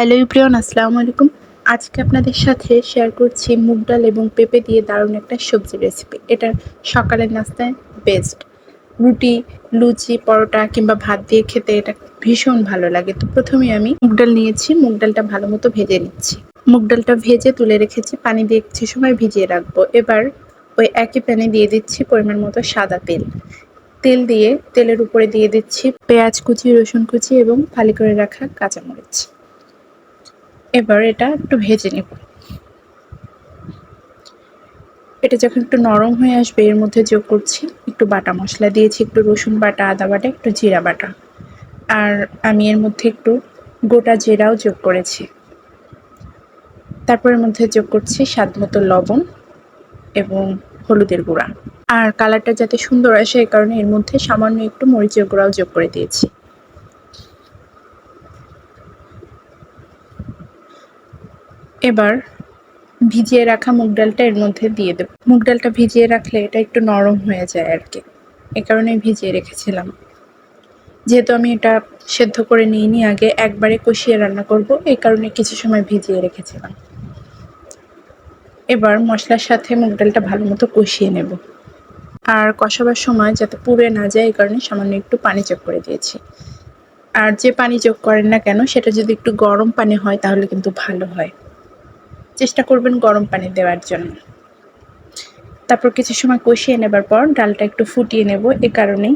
Hello ইব্রিয়ন, আসসালামু আলাইকুম। আজকে আপনাদের সাথে শেয়ার করছি মুগ ডাল এবং পেঁপে দিয়ে দারুণ একটা সবজি রেসিপি এটা সকালের নাস্তায় বেস্ট রুটি, লুচি, পরোটা কিংবা ভাত দিয়ে খেতে এটা ভীষণ ভালো লাগে। তো প্রথমে আমি মুগ ডাল নিয়েছি, মুগ ডালটা ভালো মতো ভেজে নিচ্ছি। মুগ ডালটা ভেজে তুলে রেখেছি, পানি দিয়ে কিছু সময় ভিজিয়ে রাখব। এবার ওই একই প্যানে দিয়ে দিচ্ছি পরিমাণ মতো সাদা তেল। তেল দিয়ে, তেলের উপরে দিয়ে দিচ্ছি পেঁয়াজ কুচি, রসুন কুচি এবং ফালি করে রাখা কাঁচামরিচ। এবার এটা একটু ভেজে নেব। এটা যখন একটু নরম হয়ে আসবে, এর মধ্যে যোগ করছি একটু বাটা মশলা দিয়েছি, একটু রসুন বাটা, আদা বাটা, একটু জিরা বাটা। আর আমি এর মধ্যে একটু গোটা জিরাও যোগ করেছি। তারপরের মধ্যে যোগ করছি স্বাদ মতো লবণ এবং হলুদের গুঁড়া। আর কালারটা যাতে সুন্দর আসে এই কারণে এর মধ্যে সামান্য একটু মরিচের গুঁড়াও যোগ করে দিয়েছি। এবার ভিজিয়ে রাখা মুগ ডালটা এর মধ্যে দিয়ে দেব। মুগ ডালটা ভিজিয়ে রাখলে এটা একটু নরম হয়ে যায় আর কি। এ কারণে ভিজিয়ে রেখেছিলাম। যেহেতু আমি এটা সেদ্ধ করে নিইনি, আগে একবারে কষিয়ে রান্না করব এই কারণে কিছু সময় ভিজিয়ে রেখেছিলাম। এবার মশলার সাথে মুগ ডালটা ভালো মতো কষিয়ে নেব। আর কষাবার সময় যাতে পুড়ে না যায় এই কারণে সামান্য একটু পানি যোগ করে দিয়েছি। আর যে পানি যোগ করেন না কেন, সেটা যদি একটু গরম পানি হয়, তাহলে কিন্তু ভালো হয়। চেষ্টা করবেন গরম পানি দেওয়ার জন্য। তারপর কিছু সময় কষিয়ে নেবার পর ডালটা একটু ফুটিয়ে নেব, এ কারণেই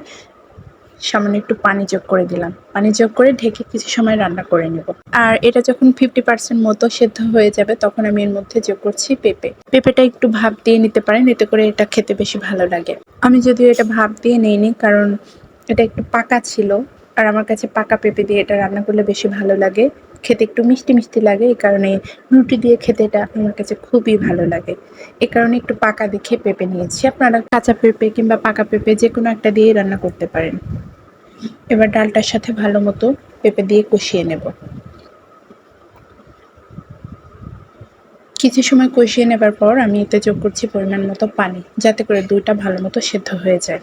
সামান্য একটু পানি যোগ করে দিলাম। পানি যোগ করে ঢেকে কিছু সময় রান্না করে নেব। আর এটা যখন ফিফটি পার্সেন্ট মতো সেদ্ধ হয়ে যাবে, তখন আমি এর মধ্যে যোগ করছি পেঁপে। পেঁপেটা একটু ভাপ দিয়ে নিতে পারেন, এতে করে এটা খেতে বেশি ভালো লাগে। আমি যদিও এটা ভাপ দিয়ে নিইনি, কারণ এটা একটু পাকা ছিল, আর আমার কাছে পাকা পেঁপে দিয়ে এটা রান্না করলে বেশি ভালো লাগে। খেতে একটু মিষ্টি মিষ্টি লাগে, এই কারণে রুটি দিয়ে খেতে এটা আমার কাছে খুবই ভালো লাগে। এ কারণে একটু পাকা দেখে পেঁপে নিয়েছি। আপনারা কাঁচা পেঁপে কিংবা পাকা পেঁপে যে কোনো একটা দিয়েই রান্না করতে পারেন। এবার ডালটার সাথে ভালো মতো পেঁপে দিয়ে কষিয়ে নেব। কিছু সময় কষিয়ে নেবার পর আমি এতে যোগ করছি পরিমাণ মতো পানি, যাতে করে দুইটা ভালো মতো সেদ্ধ হয়ে যায়।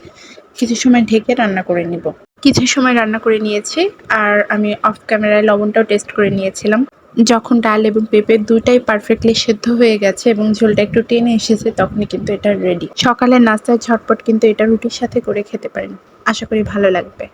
কিছু সময় ঢেকে রান্না করে নিব। কিছু সময় রান্না করে নিয়েছি আর আমি অফ ক্যামেরায় লবণটাও টেস্ট করে নিয়েছিলাম। যখন ডাল এবং পেঁপে দুইটাই পারফেক্টলি সেদ্ধ হয়ে গেছে এবং ঝোলটা একটু টেনে এসেছে, তখনই কিন্তু এটা রেডি সকালের নাস্তায় ঝটপট কিন্তু এটা রুটির সাথে করে খেতে পারেন। আশা করি ভালো লাগবে।